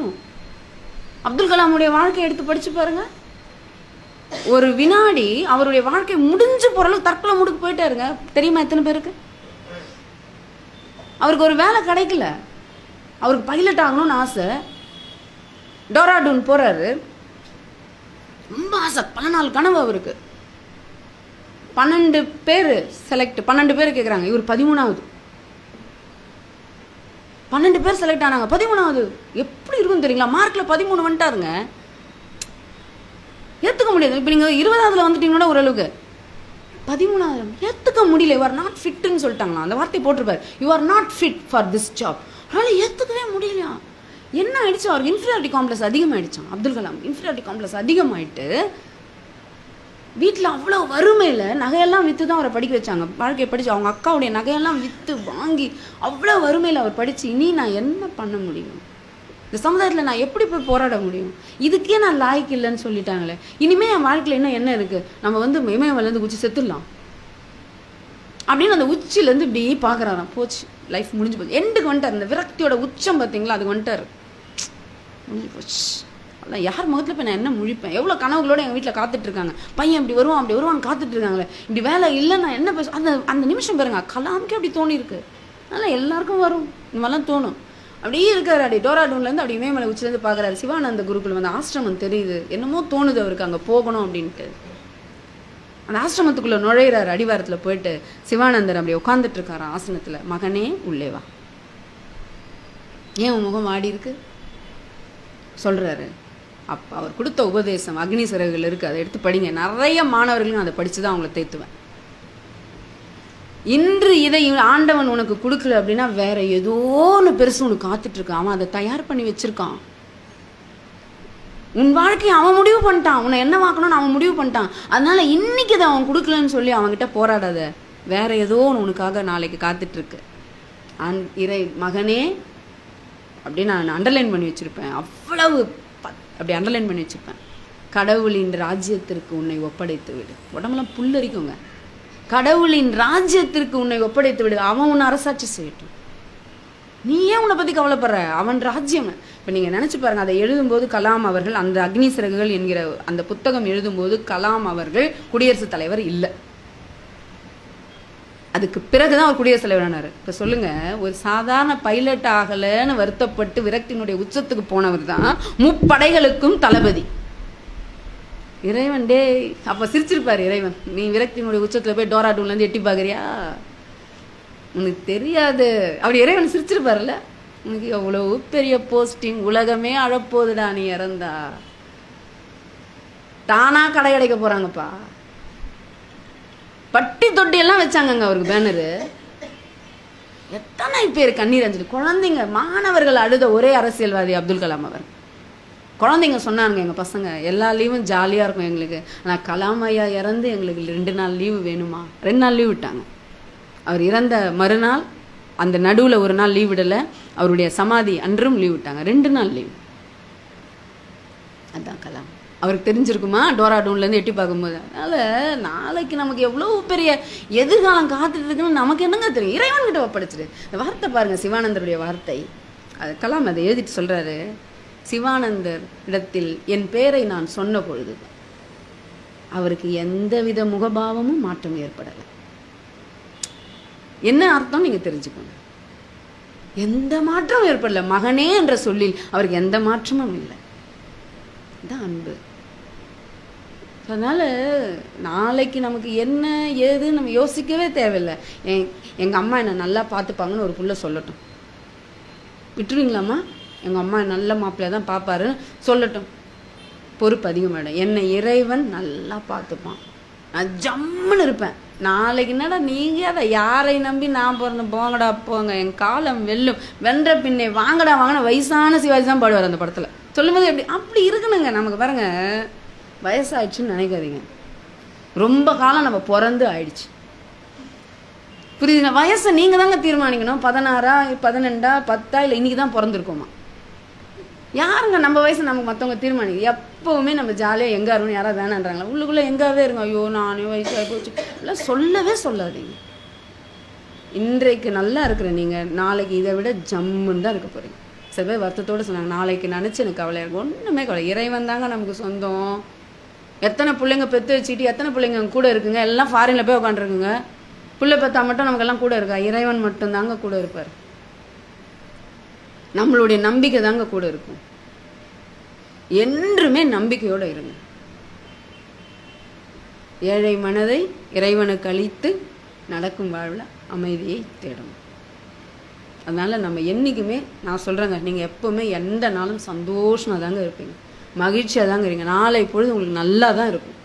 வரும் அப்துல் கலாமுடைய வாழ்க்கையை எடுத்து படிச்சு பாருங்க. ஒரு வினாடி அவருடைய வாழ்க்கை முடிஞ்சு போற அளவுக்கு தற்கொலை முடுக்கு போயிட்டாருங்க. தெரியுமா எத்தனை பேருக்கு? அவருக்கு ஒரு வேலை கிடைக்கல. அவருக்கு பைலட் ஆகணும்னு ஆசை. டோராடூன் போறாரு. ரொம்ப ஆசை. பல நாள் கனவு அவருக்கு. பன்னெண்டு பேர் செலக்ட் பன்னெண்டு பேர் கேட்குறாங்க இவர் பதிமூணாவது. பன்னெண்டு பேர் செலக்ட் ஆனாங்க. பதிமூணாவது. எப்படி இருக்கும் தெரியுங்களா? மார்க்கில் பதிமூணு வந்துட்டாருங்க. ஏற்றுக்க முடியாது. இப்போ நீங்கள் இருபதாவதுல வந்துட்டீங்கன்னா ஓரளவுக்கு பதிமூணாவது. ஏற்றுக்க முடியல. யூ ஆர் நாட் ஃபிட்டுன்னு சொல்லிட்டாங்களா அந்த வார்த்தை போட்டிருப்பார். You are not fit for this job அதனால் ஏற்றுக்கவே முடியலையா? என்ன ஆயிடுச்சு? அவருக்கு இன்ஃபீரியாரிட்டி காம்ப்ளெக்ஸ் அதிகமாகிடுச்சான் அப்துல் கலாம். இன்ஃபீரியாரிட்டி காம்ப்ளெக்ஸ் அதிகமாயிட்டு வீட்டில் அவ்வளோ வறுமையில் நகையெல்லாம் விற்று தான் அவரை படிக்க வச்சாங்க. வாழ்க்கையை படித்து அவங்க அக்காவுடைய நகையெல்லாம் விற்று வாங்கி அவ்வளோ வறுமையில் அவர் படித்து இனி நான் என்ன பண்ண முடியும்? இந்த சமுதாயத்தில் நான் எப்படி போய் போராட முடியும்? இதுக்கே நான் லாய்க்கு இல்லைன்னு சொல்லிட்டாங்களே. இனிமேல் என் வாழ்க்கையில் இன்னும் என்ன இருக்குது நம்ம வந்து இமயமலேருந்து குச்சி செத்துடலாம். அப்படின்னு அந்த உச்சிலேருந்து இப்படி பார்க்குறாராம் போச்சு. லைஃப் முடிஞ்சு போச்சு. எண்டுக்கு வந்துட்டார். இந்த விரக்தியோட உச்சம் பார்த்தீங்களா? அதுக்கு வந்துட்டார். முடிஞ்சு போச்சு. அதான் யார் முகத்தில் இப்போ நான் என்ன முழிப்பேன்? எவ்வளோ கனவுகளோட எங்கள் வீட்டில் காத்துட்ருக்காங்க. பையன் இப்படி வருவான் அப்படி வருவான் காத்துட்ருக்காங்களே. இப்படி வேலை இல்லை நான் என்ன பேச? அந்த அந்த நிமிஷம் பாருங்க கலாமுக்கே அப்படி தோணியிருக்கு. அதனால் எல்லாருக்கும் வரும். இந்த மாதிரிலாம் தோணும். அப்படியே இருக்கார் அப்படி டோராடூன்லேருந்து அப்படி இமயமலை உச்சிலேருந்து பார்க்குறாரு சிவானந்த குருக்குள் வந்து ஆசிரமம் தெரியுது. என்னமோ தோணுது அவருக்கு அங்கே போகணும் அப்படின்ட்டு. அந்த ஆசிரமத்துக்குள்ளே நுழையிறாரு அடிவாரத்தில் போயிட்டு சிவானந்தர் அப்படி உட்காந்துட்டு இருக்காரு ஆசனத்தில். மகனே உள்ளே வா. ஏன் உன் முகம் ஆடி இருக்கு? சொல்கிறாரு அப்போ அவர் கொடுத்த உபதேசம் அக்னி சிறகுகள் இருக்குது அதை எடுத்து படிங்க. நிறைய மாணவர்களும் அதை படித்து தான் அவங்கள தேத்துவேன். இன்று இதை ஆண்டவன் உனக்கு கொடுக்கல அப்படின்னா வேற ஏதோ ஒன்று பெருசு உனக்கு காத்துட்ருக்கான் அவன் அதை தயார் பண்ணி வச்சிருக்கான். உன் வாழ்க்கையை அவன் முடிவு பண்ணிட்டான். உன்னை என்ன வாக்கணும்னு அவன் முடிவு பண்ணிட்டான். அதனால இன்னைக்கு இதை அவன் கொடுக்கலன்னு சொல்லி அவன்கிட்ட போராடாத. வேற ஏதோ ஒன்று உனக்காக நாளைக்கு காத்துட்ருக்கு அன் இறை மகனே அப்படின்னு நான் அண்டர்லைன் பண்ணி வச்சுருப்பேன். அவ்வளவு அப்படி அண்டர்லைன் பண்ணி வச்சுப்பேன். கடவுளின் ராஜ்யத்திற்கு உன்னை ஒப்படைத்து விடு. உடம்புலாம் புல்லரிக்குங்க கடவுளின் ராஜ்யத்திற்கு உன்னை ஒப்படைத்து விடு. அவன் உன்னை அரசாட்சி செய்யட்டும். நீ ஏன் உன்னை பற்றி கவலைப்படுற? அவன் ராஜ்யம். இப்போ நீங்கள் நினச்சி பாருங்க அதை எழுதும்போது கலாம் அவர்கள் அந்த அக்னி சிறகுகள் என்கிற அந்த புத்தகம் எழுதும்போது கலாம் அவர்கள் குடியரசுத் தலைவர் இல்லை. அதுக்கு பிறகு தான் அவர் குடியரசுத் தலைவர் ஆனார். இப்போ சொல்லுங்கள் ஒரு சாதாரண பைலட் ஆகலைன்னு வருத்தப்பட்டு விரக்தியினுடைய உச்சத்துக்கு போனவர் தான் முப்படைகளுக்கும் தளபதி. இறைவன் டே அப்போ சிரிச்சிருப்பார் இறைவன். நீ விரக்தியினுடைய உச்சத்தில் போய் டோராடூன்லேருந்து எட்டி பார்க்குறியா உனக்கு தெரியாது. அப்படி இறைவன் சிரிச்சிருப்பார்ல உனக்கு அவ்வளோ பெரிய போஸ்டிங் உலகமே அழப்போதுடா நீ இறந்தா. தானா கடை அடைக்க போகிறாங்கப்பா பட்டி தொட்டி எல்லாம் வச்சாங்கங்க அவருக்கு பேனரு எத்தனை பேர் கண்ணீர் அஞ்சலி. குழந்தைங்க மாணவர்கள் அழுத ஒரே அரசியல்வாதி அப்துல் கலாம் அவர். குழந்தைங்க சொன்னாங்க எங்கள் பசங்க எல்லா லீவும் ஜாலியாக இருக்கும் எங்களுக்கு. ஆனால் கலாம் ஐயா இறந்து எங்களுக்கு ரெண்டு நாள் லீவு வேணுமா? ரெண்டு நாள் லீவ் விட்டாங்க. அவர் இறந்த மறுநாள் அந்த நடுவில் ஒரு நாள் லீவ் விடலை. அவருடைய சமாதி அன்றும் லீவ் விட்டாங்க. ரெண்டு நாள் லீவ் அதான் கலாம். அவருக்கு தெரிஞ்சிருக்குமா? டோராடூன்லேருந்து எட்டி பார்க்கும்போது. அதனால் நாளைக்கு நமக்கு எவ்வளோ பெரிய எதிர்காலம் காத்துட்டு இருக்குன்னு நமக்கு என்னங்க தெரியும்? இறைவன்கிட்ட ஒப்படைச்சிரு. இந்த வார்த்தை பாருங்கள் சிவானந்தருடைய வார்த்தை. அது கலாம் அதை எழுதிட்டு சொல்கிறாரு சிவானந்தர் இடத்தில் என் பேரை நான் சொன்ன பொழுது அவருக்கு எந்தவித முகபாவமும் மாற்றம் ஏற்படலை. என்ன அர்த்தம் நீங்கள் தெரிஞ்சுக்கோங்க. எந்த மாற்றமும் ஏற்படல. மகனே என்ற சொல்லில் அவருக்கு எந்த மாற்றமும் இல்லை. தான் அன்பு. அதனால் நாளைக்கு நமக்கு என்ன ஏதுன்னு நம்ம யோசிக்கவே தேவையில்லை. எங்கள் அம்மா என்னை நல்லா பார்த்துப்பாங்கன்னு ஒரு புள்ள சொல்லட்டும். விட்டுருவீங்களாம்மா? எங்கள் அம்மா நல்ல மாப்பிள்ளைய தான் பார்ப்பாரு. சொல்லட்டும். பொறுப்பு அதிகமாயிடும் என்னை இறைவன் நல்லா பார்த்துப்பான். நான் ஜம்முன்னு இருப்பேன். நாளைக்கு என்னடா நீங்கள் அதை யாரை நம்பி நான் பிறந்த போங்கடா போங்க. என் காலம் வெல்லும். வென்ற பின்னே வாங்கடா வாங்கின வயசான சிவாஜி தான் பாடுவார் அந்த படத்தில். சொல்லும்போது எப்படி அப்படி இருக்கணுங்க. நமக்கு பாருங்கள் வயசாயிடுச்சுன்னு நினைக்காதீங்க. ரொம்ப காலம் நம்ம பிறந்து ஆயிடுச்சு. புரியுதுங்க வயசை நீங்க தாங்க தீர்மானிக்கணும். பதினாறா பதினெண்டா பத்தா இல்லை இன்றைக்கி தான் பிறந்திருக்கோமா? யாருங்க நம்ம வயசு நமக்கு மற்றவங்க தீர்மானிக்க? எப்போவுமே நம்ம ஜாலியாக எங்கே இருக்கணும் யாராவது வேணான்றாங்களா? உள்ளுக்குள்ளே எங்காவே இருங்க. ஐயோ நானே வயசாகி போச்சு. எல்லாம் சொல்லவே சொல்லாதீங்க. இன்றைக்கு நல்லா இருக்கிற நீங்கள் நாளைக்கு இதை விட ஜம்முன்னு தான் இருக்க போகிறீங்க சில பேர் வருத்தத்தோடு சொன்னாங்க நாளைக்கு நினச்சி எனக்கு கவலையாக இருக்கும். ஒன்றுமே கவலை. இறைவன் தாங்க நமக்கு சொந்தம். எத்தனை பிள்ளைங்க பெற்று வச்சுட்டு எத்தனை பிள்ளைங்க கூட இருக்குங்க? எல்லாம் ஃபாரினில் போய் உட்காந்துருக்குங்க பிள்ளை பெற்றா மட்டும் நமக்கெல்லாம் கூட இருக்கா? இறைவன் மட்டும்தாங்க கூட இருப்பார். நம்மளுடைய நம்பிக்கை தாங்க கூட இருக்கும். என்றுமே நம்பிக்கையோடு இருங்க. ஏழை மனதை இறைவனுக்கு அழித்து நடக்கும் வாழ்வில் அமைதியை தேடும் அதனால் நம்ம என்றைக்குமே நான் சொல்கிறேங்க நீங்கள் எப்போவுமே எந்த நாளும் சந்தோஷமாக தாங்க இருப்பீங்க. மகிழ்ச்சியாக தாங்க இருங்க நாளை பொழுது உங்களுக்கு நல்லா தான் இருக்கும்.